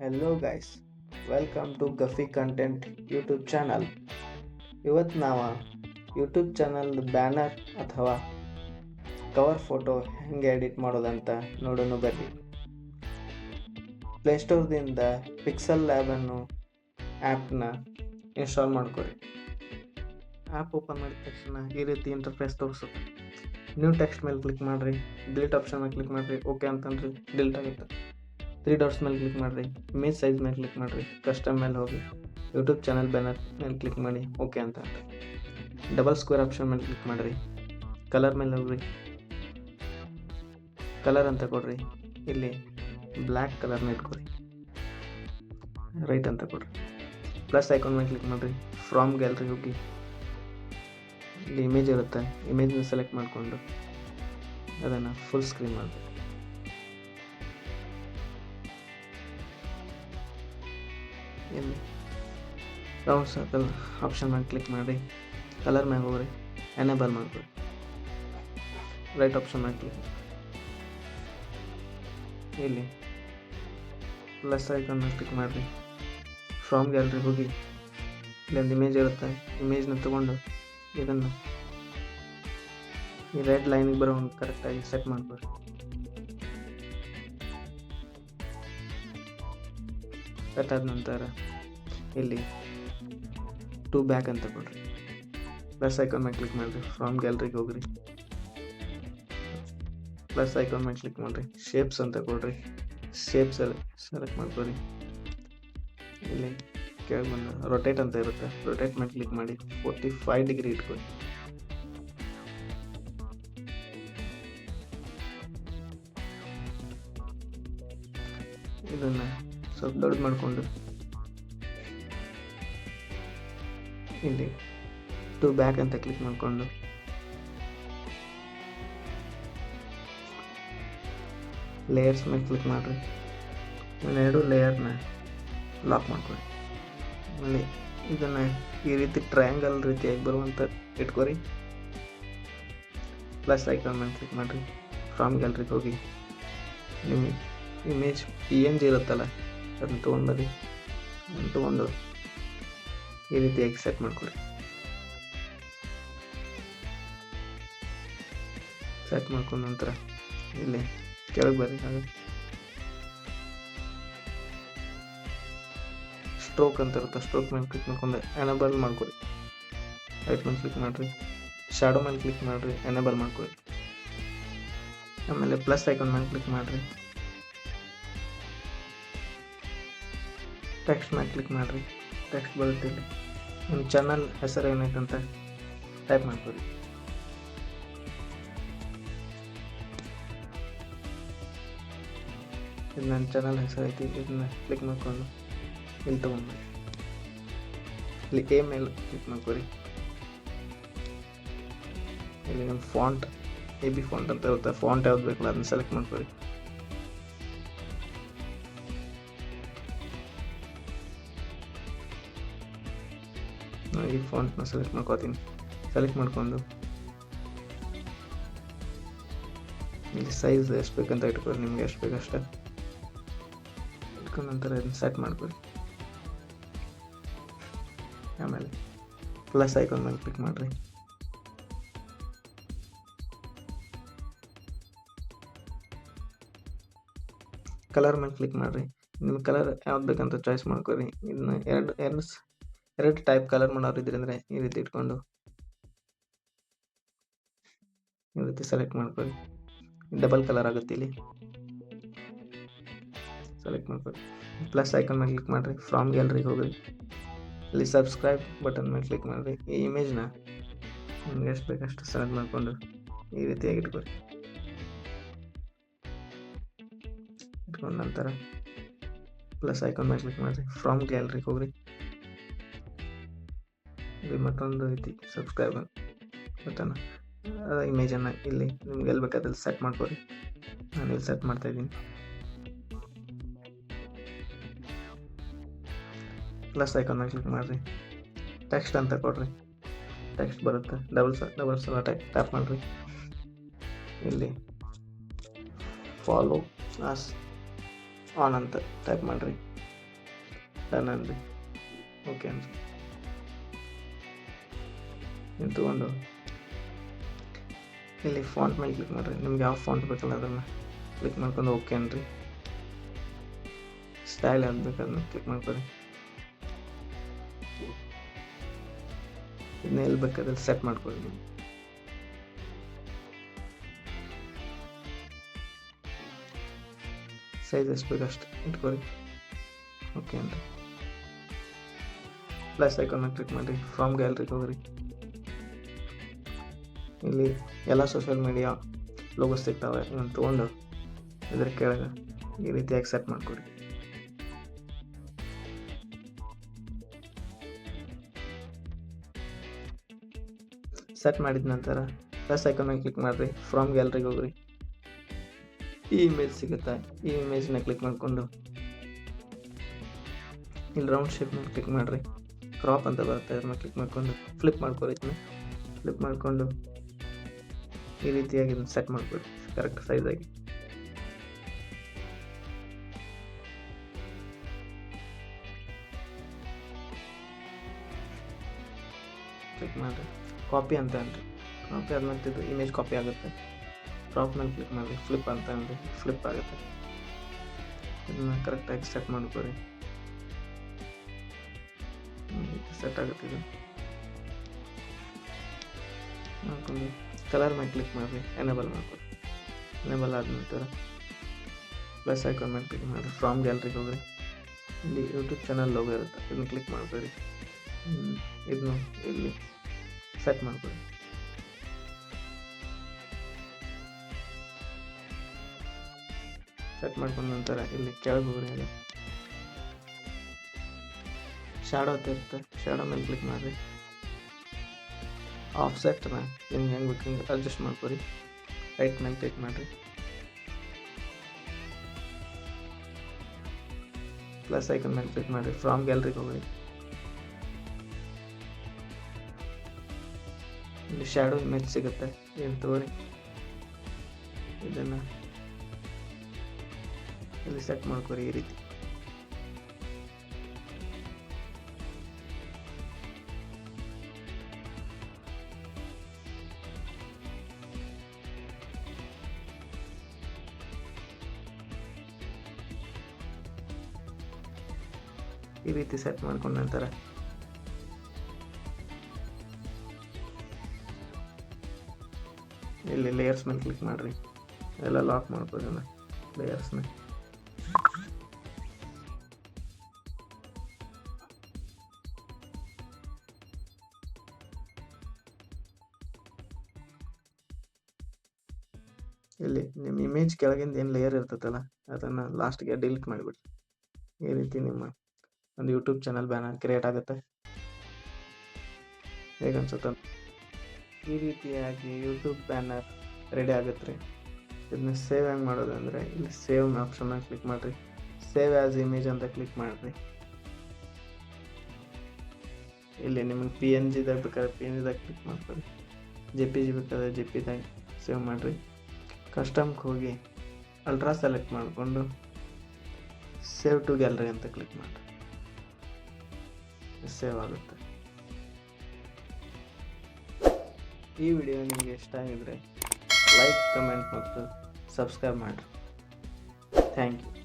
Hello guys welcome to ಗಫಿ content YouTube channel ಇವತ್ತು ನಾವು ಯೂಟ್ಯೂಬ್ ಚಾನಲ್ ಬ್ಯಾನರ್ ಅಥವಾ ಕವರ್ ಫೋಟೋ ಹೆಂಗೆ ಎಡಿಟ್ ಮಾಡೋದಂತ ನೋಡೋಣ ಬರ್ರಿ. ಪ್ಲೇಸ್ಟೋರ್ದಿಂದ ಪಿಕ್ಸಲ್ ಲ್ಯಾಬನ್ನು ಆ್ಯಪ್ನ ಇನ್ಸ್ಟಾಲ್ ಮಾಡ್ಕೊರಿ. ಆ್ಯಪ್ ಓಪನ್ ಮಾಡಿದ ತಕ್ಷಣ ಈ ರೀತಿ ಇಂಟರ್ಫೇಸ್ ತೋರಿಸುತ್ತೆ. ನ್ಯೂ ಟೆಕ್ಸ್ಟ್ ಮೇಲೆ ಕ್ಲಿಕ್ ಮಾಡಿರಿ. ಡಿಲೀಟ್ ಆಪ್ಷನ್ ಮೇಲೆ ಕ್ಲಿಕ್ ಮಾಡಿರಿ. ಓಕೆ ಅಂತಂದ್ರೆ ಡಿಲೀಟ್ ಆಗುತ್ತೆ ತ್ರೀ ಡಾಟ್ಸ್ ಮೇಲೆ ಕ್ಲಿಕ್ ಮಾಡಿರಿ ಇಮೇಜ್ ಸೈಜ್ ಮೇಲೆ ಕ್ಲಿಕ್ ಮಾಡಿರಿ ಕಸ್ಟಮ್ ಮೇಲೆ ಹೋಗಿ ಯೂಟ್ಯೂಬ್ ಚಾನಲ್ ಬ್ಯಾನರ್ ಮೇಲೆ ಕ್ಲಿಕ್ ಮಾಡಿ ಓಕೆ ಅಂತ ಡಬಲ್ ಸ್ಕ್ವೇರ್ ಆಪ್ಷನ್ ಮೇಲೆ ಕ್ಲಿಕ್ ಮಾಡಿರಿ ಕಲರ್ ಮೇಲೆ ಹೋಗ್ರಿ. ಕಲರ್ ಅಂತ ಕೊಡ್ರಿ, ಇಲ್ಲಿ ಬ್ಲ್ಯಾಕ್ ಕಲರ್ನ ಇಟ್ಕೊರಿ. ರೈಟ್ ಅಂತ ಕೊಡ್ರಿ. ಪ್ಲಸ್ ಐಕಾನ್ ಮೇಲೆ ಕ್ಲಿಕ್ ಮಾಡಿರಿ ಫ್ರಾಮ್ ಗ್ಯಾಲ್ರಿ ಹೋಗಿ. ಇಲ್ಲಿ ಇಮೇಜ್ ಇರುತ್ತೆ ಇಮೇಜ್ನ ಸೆಲೆಕ್ಟ್ ಮಾಡಿಕೊಂಡು, ಅದನ್ನು ಫುಲ್ ಸ್ಕ್ರೀನ್ ಮಾಡಬೇಕು ಇಲ್ಲಿ. ರೌಂಡ್ ಸರ್ಕಲ್ ಆಪ್ಷನ್ ಮೇಲೆ ಕ್ಲಿಕ್ ಮಾಡಿ. ಕಲರ್ ಮ್ಯಾಗ ಹೋಗ್ರಿ. ಎನೇಬಲ್ ಮಾಡ್ಕೊರಿ ರೈಟ್ ಆಪ್ಷನ್ ಮೇಲೆ ಕ್ಲಿಕ್ ಇಲ್ಲಿ. ಪ್ಲಸ್ ಐಕಾನ್ ಕ್ಲಿಕ್ ಮಾಡಿರಿ. ಫ್ರಾಮ್ ಗ್ಯಾಲ್ರಿ ಹೋಗಿ. ಇಲ್ಲೊಂದು ಇಮೇಜ್ ಇರುತ್ತೆ. ಇಮೇಜ್ನ ತೊಗೊಂಡು ಇದನ್ನು ಈ ರೆಡ್ ಲೈನಿಗೆ ಬರೋ ಕರೆಕ್ಟಾಗಿ ಸೆಟ್ ಮಾಡ್ಕೊರಿ ಸೆಟ್ ಆದ ನಂತರ ಇಲ್ಲಿ ಟು ಬ್ಯಾಕ್ ಅಂತ ಕೊಡ್ರಿ. ಪ್ಲಸ್ ಐಕಾನ್ ಮೇಲೆ ಕ್ಲಿಕ್ ಮಾಡಿರಿ. ಫ್ರಾಮ್ ಗ್ಯಾಲ್ರಿಗೆ ಹೋಗ್ರಿ. ಪ್ಲಸ್ ಐಕಾನ್ ಮೇಲೆ ಕ್ಲಿಕ್ ಮಾಡಿರಿ. ಶೇಪ್ಸ್ ಅಂತ ಕೊಡ್ರಿ. ಶೇಪ್ಸ್ ಸೆಲೆಕ್ಟ್ ಮಾಡ್ಕೊರಿ. ಇಲ್ಲಿ ಕೆಳಗೆ ಬಂದ ರೊಟೇಟ್ ಅಂತ ಇರುತ್ತೆ. ರೊಟೇಟ್ ಮೇಲೆ ಕ್ಲಿಕ್ ಮಾಡಿ. ಫೋರ್ಟಿ ಫೈವ್ ಡಿಗ್ರಿ ಇಟ್ಕೊಳ್ಳಿ ಇದನ್ನು ಸ್ವಲ್ಪ ದೊಡ್ಡದು ಮಾಡಿಕೊಂಡು. ಇಲ್ಲಿ ಟು ಬ್ಯಾಕ್ ಅಂತ ಕ್ಲಿಕ್ ಮಾಡಿಕೊಂಡು. ಲೇಯರ್ಸ್ ಮೇಲೆ ಕ್ಲಿಕ್ ಮಾಡಿರಿ. ಎರಡು ಲೇಯರ್ನ ಲಾಕ್ ಮಾಡ್ಕೊಳ್ಳಿ. ಆಮೇಲೆ ಇದನ್ನು ಈ ರೀತಿ ಟ್ರಯಾಂಗಲ್ ರೀತಿಯಾಗಿ ಬರುವಂಥ ಇಟ್ಕೊರಿ. ಪ್ಲಸ್ ಐಕಾನ್ ಮೇಲೆ ಕ್ಲಿಕ್ ಮಾಡಿರಿ. ಫ್ರಾಮ್ ಗ್ಯಾಲ್ರಿಗೆ ಹೋಗಿ. ನಿಮ್ಮ ಇಮೇಜ್ ಪಿ ಎನ್ ಜಿ ಇರುತ್ತಲ್ಲ ಅದನ್ನ ತೊಗೊಂಡ್ಬರಿ ತೊಗೊಂಡು ಈ ರೀತಿ ಎಕ್ಸೆಪ್ಟ್ ಮಾಡ್ಕೊಳ್ಳಿ. ಸೆಟ್ ಮಾಡ್ಕೊಂಡ ನಂತರ ಇಲ್ಲಿ ಕೆಳಗೆ ಬರ್ರಿ, ಹಾಗೆ. ಸ್ಟ್ರೋಕ್ ಅಂತ ಇರುತ್ತೆ ಸ್ಟ್ರೋಕ್ ಮೇಲೆ ಕ್ಲಿಕ್ ಮಾಡ್ಕೊಂಡು ಎನೇಬಲ್ ಮಾಡ್ಕೊಳ್ಳಿ. ರೈಟ್ ಮೇಲೆ ಕ್ಲಿಕ್ ಮಾಡಿರಿ. ಶ್ಯಾಡೋ ಮೇಲೆ ಕ್ಲಿಕ್ ಮಾಡಿರಿ ಎನೇಬಲ್ ಮಾಡ್ಕೊಡಿ ಆಮೇಲೆ ಪ್ಲಸ್ ಐಕಾನ್ ಮೇಲೆ ಕ್ಲಿಕ್ ಮಾಡಿರಿ. ಟೆಕ್ಸ್ಟ್ ಮೇಲೆ ಕ್ಲಿಕ್ ಮಾಡಿರಿ. ಟೆಕ್ಸ್ಟ್ ಬರುತ್ತೆ ಇಲ್ಲಿ ನಿಮ್ಮ ಚಾನಲ್ ಹೆಸರು ಏನೈತೆ ಅಂತ ಟೈಪ್ ಮಾಡ್ಕೊಡಿ. ಇದು ನನ್ನ ಚಾನಲ್ ಹೆಸರು ಐತಿ, ಇದನ್ನ ಕ್ಲಿಕ್ ಮಾಡ್ಕೊಂಡು ಇಲ್ಲಿ ತೊಗೊಂಡ್ಬರಿ ಇಲ್ಲಿ ಎ ಮೇಲೆ ಕ್ಲಿಕ್ ಮಾಡ್ಕೊರಿ ಇಲ್ಲಿ ನಿಮ್ಮ ಫಾಂಟ್ ಎ ಬಿ ಫಾಂಟ್ ಅಂತ ಇರುತ್ತೆ. ಫಾಂಟ್ ಯಾವ್ದು ಬೇಕಲ್ಲ ಅದನ್ನ ಸೆಲೆಕ್ಟ್ ಮಾಡ್ಕೊರಿ ಈ ಫಾಂಟ್ನ ಸೆಲೆಕ್ಟ್ ಮಾಡ್ಕೋತೀನಿ. ಸೆಲೆಕ್ಟ್ ಮಾಡ್ಕೊಂಡು. ಇಲ್ಲಿ ಸೈಜ್ ಎಷ್ಟು ಬೇಕಂತ ಇಟ್ಕೊಳ್ಳಿ, ನಿಮ್ಗೆ ಎಷ್ಟು ಬೇಕು ಇಟ್ಕೊಂಡು ನಂತರ ಸೆಟ್ ಮಾಡ್ಕೊಳ್ಳಿ. ಆಮೇಲೆ ಪ್ಲಸ್ ಐಕಾನ್ ಮೇಲೆ ಕ್ಲಿಕ್ ಮಾಡಿರಿ. ಕಲರ್ ಮೇಲೆ ಕ್ಲಿಕ್ ಮಾಡಿರಿ. ನಿಮ್ಮ ಕಲರ್ ಯಾವ್ದು ಬೇಕಂತ ಚಾಯ್ಸ್ ಮಾಡ್ಕೊರಿ ಇದನ್ನ ಎರಡು ಎರಡು ಎರಡು ಟೈಪ್ ಕಲರ್ ಮಾಡೋರು ಇದ್ರಿ ಅಂದರೆ ಈ ರೀತಿ ಇಟ್ಕೊಂಡು ಈ ರೀತಿ ಸೆಲೆಕ್ಟ್ ಮಾಡ್ಕೊಳ್ಳಿ. ಡಬಲ್ ಕಲರ್ ಆಗುತ್ತೆ ಇಲ್ಲಿ. ಸೆಲೆಕ್ಟ್ ಮಾಡ್ಕೊಳ್ಳಿ. ಪ್ಲಸ್ ಐಕನ್ ಮೇಲೆ ಕ್ಲಿಕ್ ಮಾಡಿರಿ. ಫ್ರಾಮ್ ಗ್ಯಾಲರಿಗೆ ಹೋಗ್ರಿ. ಇಲ್ಲಿ ಸಬ್ಸ್ಕ್ರೈಬ್ ಬಟನ್ ಮೇಲೆ ಕ್ಲಿಕ್ ಮಾಡಿರಿ. ಈ ಇಮೇಜ್ನ ನಿಮ್ಗೆ ಎಷ್ಟು ಬೇಕಷ್ಟು ಸೆಲೆಕ್ಟ್ ಮಾಡಿಕೊಂಡು ಈ ರೀತಿಯಾಗಿ ಇಟ್ಕೊಳ್ಳಿ. ಇಟ್ಕೊಂಡ ನಂತರ ಪ್ಲಸ್ ಐಕಾನ್ ಮೇಲೆ ಕ್ಲಿಕ್ ಮಾಡಿರಿ. ಫ್ರಾಮ್ ಗ್ಯಾಲರಿಗೆ ಹೋಗ್ರಿ. ಮತ್ತೊಂದು ಐತಿ ಸಬ್ಸ್ಕ್ರೈಬ್ ಬಟನ್ ಇಮೇಜನ್ನು ಇಲ್ಲಿ ನಿಮ್ಗೆ ಎಲ್ಲಿ ಬೇಕಾದಲ್ಲಿ ಸೆಟ್ ಮಾಡ್ಕೊರಿ ನಾನು ಇಲ್ಲಿ ಸೆಟ್ ಮಾಡ್ತಾ ಇದ್ದೀನಿ. ಪ್ಲಸ್ ಐಕಾನ್ ಕ್ಲಿಕ್ ಮಾಡಿರಿ. ಟೆಕ್ಸ್ಟ್ ಅಂತ ಕೊಡ್ರಿ. ಟೆಕ್ಸ್ಟ್ ಬರುತ್ತೆ. ಡಬಲ್ ಸ ಡಬಲ್ ಸಲ ಟೆಕ್ ಟ್ಯಾಪ್ ಮಾಡಿರಿ. ಇಲ್ಲಿ ಫಾಲೋ ಆಸ್ ಆನ್ ಅಂತ ಟೈಪ್ ಮಾಡಿರಿ. ಡನ್ ಅನ್ರಿ. ಓಕೆ ಅನ್ರಿ. ತೊಗೊಂಡು ಇಲ್ಲಿ ಫಾಂಟ್ ಮೇಲೆ ಕ್ಲಿಕ್ ಮಾಡಿರಿ. ನಿಮ್ಗೆ ಯಾವ ಫಾಂಟ್ ಬೇಕಲ್ಲ ಅದನ್ನು ಕ್ಲಿಕ್ ಮಾಡ್ಕೊಂಡು ಓಕೆ ಅನ್ರಿ. ಸ್ಟೈಲ್ ಯಾವ್ದು ಬೇಕು ಅದನ್ನ ಕ್ಲಿಕ್ ಮಾಡ್ಕೊರಿ. ಇದನ್ನ ಎಲ್ಲಿ ಬೇಕಾದ್ರೆ ಸೆಟ್ ಮಾಡ್ಕೊಳ್ಳಿ ನೀವು. ಸೈಜ್ ಎಷ್ಟು ಬೇಕು ಅಷ್ಟು ಇಟ್ಕೊಳ್ಳಿ ಓಕೆ ಅನ್ರಿ. ಪ್ಲಸ್ ಐಕಾನ್ ಕ್ಲಿಕ್ ಮಾಡಿರಿ. ಫ್ರಮ್ ಗ್ಯಾಲರಿಗೆ ಹೋಗ್ರಿ. ಇಲ್ಲಿ ಎಲ್ಲ ಸೋಷಿಯಲ್ ಮೀಡಿಯಾ ಲೋಗೋಸ್ ಸಿಗ್ತಾವೆ ನಾನು ತೊಗೊಂಡು ಇದ್ರ ಕೆಳಗೆ ಈ ರೀತಿಯಾಗಿ ಸೆಟ್ ಮಾಡ್ಕೊಡಿ. ಸೆಟ್ ಮಾಡಿದ ನಂತರ ಪ್ಲಸ್ ಐಕನ್ ಕ್ಲಿಕ್ ಮಾಡಿರಿ ಫ್ರಮ್ ಗ್ಯಾಲರಿಗೆ ಹೋಗ್ರಿ. ಈ ಇಮೇಜ್ ಸಿಗುತ್ತೆ, ಈ ಇಮೇಜ್ನ ಕ್ಲಿಕ್ ಮಾಡಿಕೊಂಡು ಇಲ್ಲಿ ರೌಂಡ್ ಶೇಪ್ ಮೇಲೆ ಕ್ಲಿಕ್ ಮಾಡಿರಿ. ಕ್ರಾಪ್ ಅಂತ ಬರುತ್ತೆ ಅದನ್ನ ಕ್ಲಿಕ್ ಮಾಡ್ಕೊಂಡು ಫ್ಲಿಪ್ ಮಾಡ್ಕೊರಿ ಫ್ಲಿಪ್ ಮಾಡಿಕೊಂಡು ಈ ರೀತಿಯಾಗಿ ಸೆಟ್ ಮಾಡಿಬಿಡಿ ಕರೆಕ್ಟ್ ಸೈಜಾಗಿ ಕ್ಲಿಕ್ ಮಾಡಿರಿ. ಕಾಪಿ ಅಂತ ಅನ್ರಿ. ಕಾಪಿ ಆದ್ಮೇಲೆ ಇಮೇಜ್ ಕಾಪಿ ಆಗುತ್ತೆ. ಕ್ರಾಪ್ ಮೇಲೆ ಕ್ಲಿಕ್ ಮಾಡಿ ಫ್ಲಿಪ್ ಅಂತ ಅಂದ್ರಿ ಫ್ಲಿಪ್ ಆಗುತ್ತೆ. ಇದನ್ನ ಕರೆಕ್ಟಾಗಿ ಸೆಟ್ ಮಾಡ್ಕೊರಿ ಸೆಟ್ ಆಗುತ್ತೆ ಇದು. ಮಾಡ್ಕೊಂಡು ಕಲರ್ ಮೇಲೆ ಕ್ಲಿಕ್ ಮಾಡಿರಿ ಎನೇಬಲ್ ಮಾಡಿಕೊಡಿ ಎನೇಬಲ್ ಆದ ನಂತರ ಪ್ಲಸ್ ಐಕಾನ್ ಮೇಲೆ ಕ್ಲಿಕ್ ಮಾಡಿರಿ ಫ್ರಾಮ್ ಗ್ಯಾಲ್ರಿಗೆ ಹೋಗ್ರಿ. ಇಲ್ಲಿ ಯೂಟ್ಯೂಬ್ ಚಾನಲ್ ಲೋಗೋ ಇರುತ್ತೆ, ಇದನ್ನ ಕ್ಲಿಕ್ ಮಾಡ್ಕೊರಿ ಇದನ್ನು ಇಲ್ಲಿ ಸೆಟ್ ಮಾಡ್ಕೊರಿ ಸೆಟ್ ಮಾಡ್ಕೊಂಡ ನಂತರ ಇಲ್ಲಿ ಕೆಳಗೆ ಹೋಗ್ರಿ ಅದು ಶಾಡೋ ಅಂತ ಶಾಡೋ ಮೇಲೆ ಕ್ಲಿಕ್ ಮಾಡಿರಿ. ಆಫ್ ಸೆಟ್ನ ನಿಮ್ಗೆ ಹೆಂಗೆ ಬೇಕು ಹಿಂಗೆ ಅಡ್ಜಸ್ಟ್ ಮಾಡ್ಕೊರಿ ರೈಟ್ ಮೇಲೆ ಕ್ಲಿಕ್ ಮಾಡಿರಿ ಪ್ಲಸ್ ಐಕನ್ ಮೇಲೆ ಕ್ಲಿಕ್ ಮಾಡಿರಿ ಫ್ರಾಮ್ ಗ್ಯಾಲರಿಗೆ ಹೋಗ್ರಿ ಇಲ್ಲಿ ಶ್ಯಾಡೋ ಇಮೇಜ್ ಸಿಗುತ್ತೆ ಏನು ತಗೋರಿ ಇದನ್ನು ಇಲ್ಲಿ ಸೆಟ್ ಮಾಡ್ಕೊರಿ ಈ ರೀತಿ ಈ ರೀತಿ ಸೆಟ್ ಮಾಡ್ಕೊಂಡ ನಂತರ. ಇಲ್ಲಿ ಲೇಯರ್ಸ್ ಮೇಲೆ ಕ್ಲಿಕ್ ಮಾಡಿರಿ. ಎಲ್ಲ ಲಾಕ್ ಮಾಡ್ಕೋದನ್ನ ಲೇಯರ್ಸ್ನ ಇಲ್ಲಿ ನಿಮ್ಮ ಇಮೇಜ್ ಕೆಳಗಿಂದ ಏನು ಲೇಯರ್ ಇರ್ತೈತಲ್ಲ, ಅದನ್ನು ಲಾಸ್ಟ್ಗೆ ಡಿಲೀಟ್ ಮಾಡಿಬಿಡ್ರಿ. ಈ ರೀತಿ ನಿಮ್ಮ ಒಂದು ಯೂಟ್ಯೂಬ್ ಚಾನಲ್ ಬ್ಯಾನರ್ ಕ್ರಿಯೇಟ್ ಆಗುತ್ತೆ. ಹೇಗನ್ಸುತ್ತೆ ಈ ರೀತಿಯಾಗಿ ಯೂಟ್ಯೂಬ್ ಬ್ಯಾನರ್ ರೆಡಿ ಆಗುತ್ತೆ ರೀ. ಇದನ್ನ ಸೇವ್ ಹೆಂಗೆ ಮಾಡೋದು ಅಂದರೆ ಇಲ್ಲಿ ಸೇವ್ ಆಪ್ಷನ್ನ ಕ್ಲಿಕ್ ಮಾಡಿರಿ. ಸೇವ್ ಆ್ಯಸ್ ಇಮೇಜ್ ಅಂತ ಕ್ಲಿಕ್ ಮಾಡಿರಿ. ಇಲ್ಲಿ ನಿಮಗೆ ಪಿ ಎನ್ ಜಿದಾಗ ಬೇಕಾದ್ರೆ ಪಿ ಎನ್ ಜಿದಾಗ ಕ್ಲಿಕ್ ಮಾಡ್ಕೊಳ್ಳಿ ಜೆ ಪಿ ಜಿ ಬೇಕಾದ್ರೆ ಜೆ ಪಿದಾಗ ಸೇವ್ ಮಾಡಿರಿ. ಕಸ್ಟಮ್ಗೆ ಹೋಗಿ ಅಲ್ಟ್ರಾ ಸೆಲೆಕ್ಟ್ ಮಾಡಿಕೊಂಡು ಸೇವ್ ಟು ಗ್ಯಾಲರಿ ಅಂತ ಕ್ಲಿಕ್ ಮಾಡಿರಿ. ಸೇವ್ ಆಗುತ್ತೆ ಈ ವಿಡಿಯೋ ನಿಮಗೆ ಇಷ್ಟ ಆಗಿದ್ರೆ ಲೈಕ್ ಕಮೆಂಟ್ ಮತ್ತು ಸಬ್ಸ್ಕ್ರೈಬ್ ಮಾಡಿರಿ. Thank you